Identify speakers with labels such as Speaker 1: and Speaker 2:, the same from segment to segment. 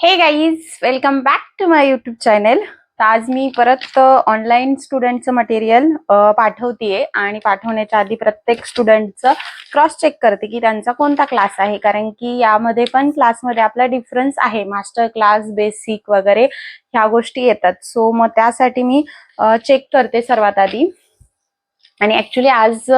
Speaker 1: Hey guys welcome back to my YouTube channel तर आज मी परत ऑनलाईन स्टुडंटचं मटेरियल पाठवतेय आणि पाठवण्याच्या आधी प्रत्येक स्टुडंटचं क्रॉस चेक करते की त्यांचा कोणता क्लास आहे. कारण की यामध्ये पण क्लासमध्ये आपला डिफरन्स आहे. मास्टर क्लास बेसिक वगैरे ह्या गोष्टी येतात. सो मग त्यासाठी मी चेक करते सर्वात आधी. आणि ऍक्च्युली आज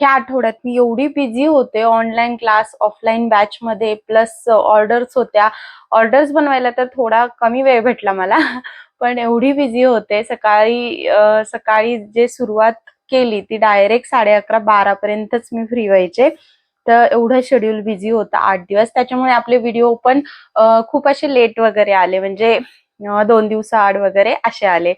Speaker 1: ह्या आठवड्यात मी एवढी बिझी होते ऑनलाईन क्लास ऑफलाईन बॅच मध्ये प्लस ऑर्डर्स होत्या. ऑर्डर्स बनवायला तर थोडा कमी वेळ भेटला मला पण एवढी बिझी होते. सकाळी सकाळी जे सुरुवात केली ती डायरेक्ट साडे अकरा बारा पर्यंतच मी फ्री व्हायचे. तर एवढं शेड्यूल बिझी होतं आठ दिवस. त्याच्यामुळे आपले व्हिडिओ पण खूप असे लेट वगैरे आले. म्हणजे दोन दिवसाआड वगैरे असे आले.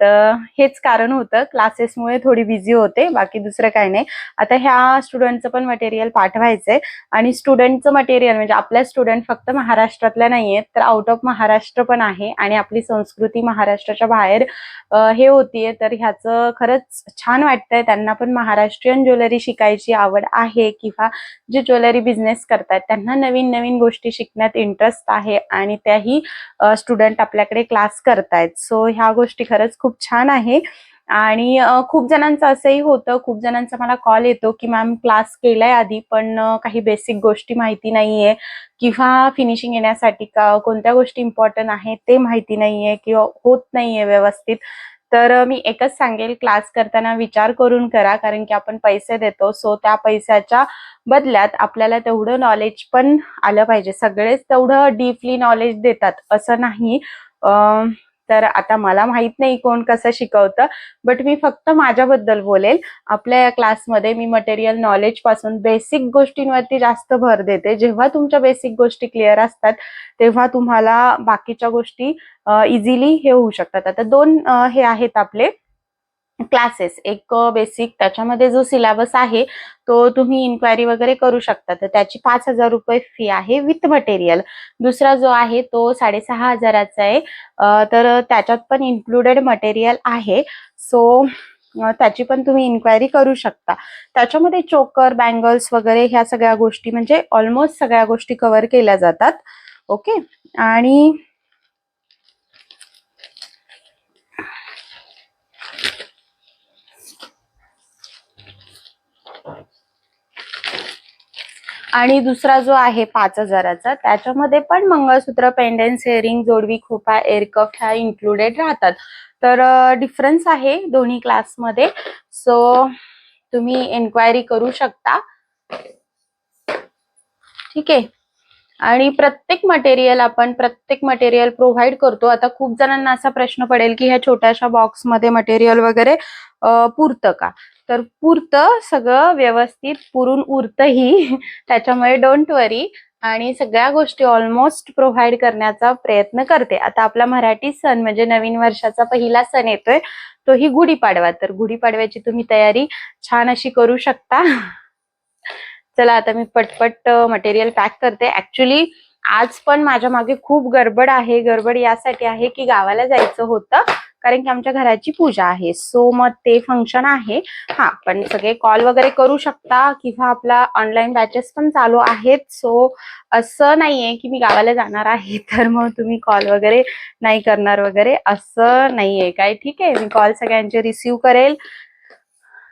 Speaker 1: तर हेच कारण होतं. क्लासेसमुळे थोडी बिझी होते बाकी दुसरं काही नाही. आता ह्या स्टुडंटचं पण मटेरियल पाठवायचंय आणि स्टुडंटचं मटेरियल म्हणजे आपल्या स्टुडंट फक्त महाराष्ट्रातल्या नाहीयेत तर आउट ऑफ महाराष्ट्र पण आहे आणि आपली संस्कृती महाराष्ट्राच्या बाहेर हे होतीये. तर ह्याचं खरंच छान वाटतंय. त्यांना पण महाराष्ट्रीयन ज्वेलरी शिकायची आवड आहे किंवा जे ज्वेलरी बिझनेस करतात त्यांना नवीन नवीन गोष्टी शिकण्यात इंटरेस्ट आहे आणि त्याही स्टुडंट आपल्याकडे क्लास करतायत. सो ह्या गोष्टी खरंच खूप छान आहे. आणि खूप जणांचं असंही होतं खूप जणांचा मला कॉल येतो की मॅम क्लास केलाय आधी पण काही बेसिक गोष्टी माहिती नाहीये किंवा फिनिशिंग येण्यासाठी का कोणत्या गोष्टी इम्पॉर्टंट आहेत ते माहिती नाहीये किंवा होत नाहीये व्यवस्थित. तर मी एकच सांगेल क्लास करताना विचार करून करा कारण की आपण पैसे देतो सो त्या पैशाच्या बदल्यात आपल्याला तेवढं नॉलेज पण आलं पाहिजे. सगळेच तेवढं डीपली नॉलेज देतात असं नाही. तर आता मला माहीत नाही कोण कसं शिकवतं बट मी फक्त माझ्याबद्दल बोलेल. आपल्या या क्लासमध्ये मी मटेरियल नॉलेजपासून बेसिक गोष्टींवरती जास्त भर देते. जेव्हा तुमच्या बेसिक गोष्टी क्लिअर असतात तेव्हा तुम्हाला बाकीच्या गोष्टी इझिली हे होऊ शकतात. आता दोन हे आहेत आपले. क्लासेस एक बेसिक त्याच्यामध्ये जो सिलेबस आहे तो तुम्ही इन्क्वायरी वगैरे करू शकता. तर त्याची पाच हजार रुपये फी आहे विथ मटेरियल दुसरा जो आहे तो साडेसहा हजाराचा आहे. तर त्याच्यात पण इन्क्लुडेड मटेरियल आहे. सो त्याची पण तुम्ही इन्क्वायरी करू शकता. त्याच्यामध्ये चोकर बँगल्स वगैरे ह्या सगळ्या गोष्टी म्हणजे ऑलमोस्ट सगळ्या गोष्टी कव्हर केल्या जातात. ओके आणि आणि दुसरा जो आहे पाच हजाराचा त्याच्यामध्ये पण मंगळसूत्र पेंडेन्स हेअरिंग जोडवी खोपा एअरकफ ह्या इन्क्लुडेड राहतात. तर डिफरन्स आहे दोन्ही क्लासमध्ये सो तुम्ही एन्क्वायरी करू शकता. ठीक आहे? आणि प्रत्येक मटेरियल आपण प्रत्येक मटेरियल प्रोव्हाइड करतो. आता खूप जणांना असा प्रश्न पडेल की ह्या छोट्याशा बॉक्समध्ये मटेरियल वगैरे पुरतं का? तर पुरतं सगळं व्यवस्थित पुरून उरतंही त्याच्यामुळे डोंट वरी आणि सगळ्या गोष्टी ऑलमोस्ट प्रोव्हाइड करण्याचा प्रयत्न करते. आता आपला मराठी सण म्हणजे नवीन वर्षाचा पहिला सण येतोय तो ही गुढीपाडवा. तर गुढीपाडव्याची तुम्ही तयारी छान अशी करू शकता. चला आता मी पटपट मटेरियल पॅक करते. ऍक्च्युली आज पण माझ्या मागे खूप गडबड आहे. गडबड यासाठी आहे की गावाला जायचं होतं. कारण की आमच्या घराची पूजा आहे. सो मग ते फंक्शन आहे. हा पण सगळे कॉल वगैरे करू शकता किंवा आपला ऑनलाईन बॅचेस पण चालू आहेत. सो असं नाहीये की मी गावाला जाणार आहे तर मग तुम्ही कॉल वगैरे नाही करणार वगैरे. असं नाहीये काय? ठीक आहे? मी कॉल सगळ्यांचे रिसिव्ह करेल.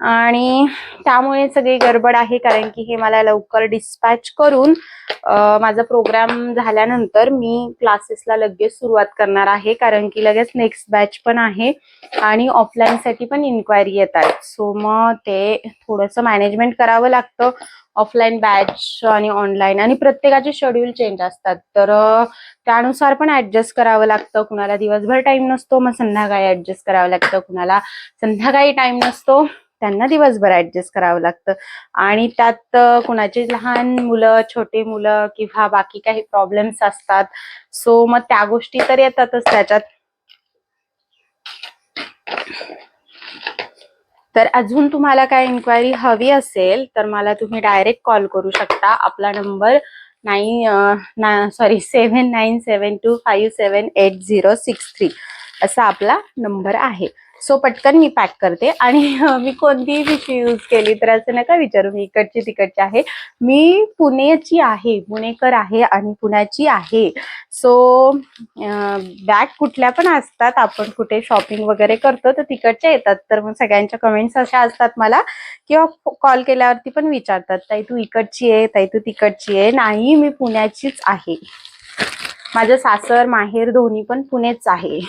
Speaker 1: आणि त्यामुळे सगळी गडबड आहे कारण की हे मला लवकर डिस्पॅच करून माझा प्रोग्राम झाल्यानंतर मी क्लासेसला लगेच सुरुवात करणार आहे कारण की लगेच नेक्स्ट बॅच पण आहे आणि ऑफलाईनसाठी पण इन्क्वायरी येत सो मग ते थोडंसं मॅनेजमेंट करावं लागतं ऑफलाईन बॅच आणि ऑनलाईन आणि प्रत्येकाचे शेड्यूल चेंज असतात. तर त्यानुसार पण ऍडजस्ट करावं लागतं. कुणाला दिवसभर टाइम नसतो मग संध्याकाळी ऍडजस्ट करावं लागतं. कुणाला संध्याकाळी टाइम नसतो त्यांना दिवसभर ऍडजस्ट करावं लागतं. आणि त्यात कुणाचे लहान मुलं छोटे मुलं किंवा बाकी काही प्रॉब्लेम्स असतात. सो मग त्या गोष्टी तर येतातच त्याच्यात. तर अजून तुम्हाला काय इन्क्वायरी हवी असेल तर मला तुम्ही डायरेक्ट कॉल करू शकता. आपला number nine sorry seven nine seven two five seven eight zero six three असा आपला नंबर आहे. सो पटकन मी पॅक करते. आणि मी कोणतीही पिशवी यूज केली तर असं नका विचारू मी इकडची तिकडची आहे. मी पुण्याची आहे पुणेकर आहे आणि पुण्याची आहे. सो बॅग कुठल्या पण असतात आपण कुठे शॉपिंग वगैरे करतो तर तिकडच्या येतात. तर मग सगळ्यांच्या कमेंट्स अशा असतात मला किंवा कॉल केल्यावरती पण विचारतात ताई तू इकडची आहे ताई तू तिकडची आहे. नाही मी पुण्याचीच आहे. माझं सासर माहेर दोन्ही पण पुणेच आहे.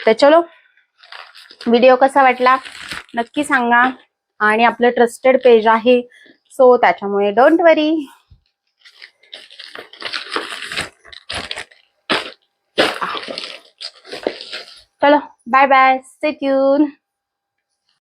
Speaker 1: तर चलो व्हिडिओ कसा वाटला? नक्की सांगा. आणि आपलं ट्रस्टेड पेज आहे. सो त्याच्यामुळे डोंट वरी चलो बाय बाय से ट्यून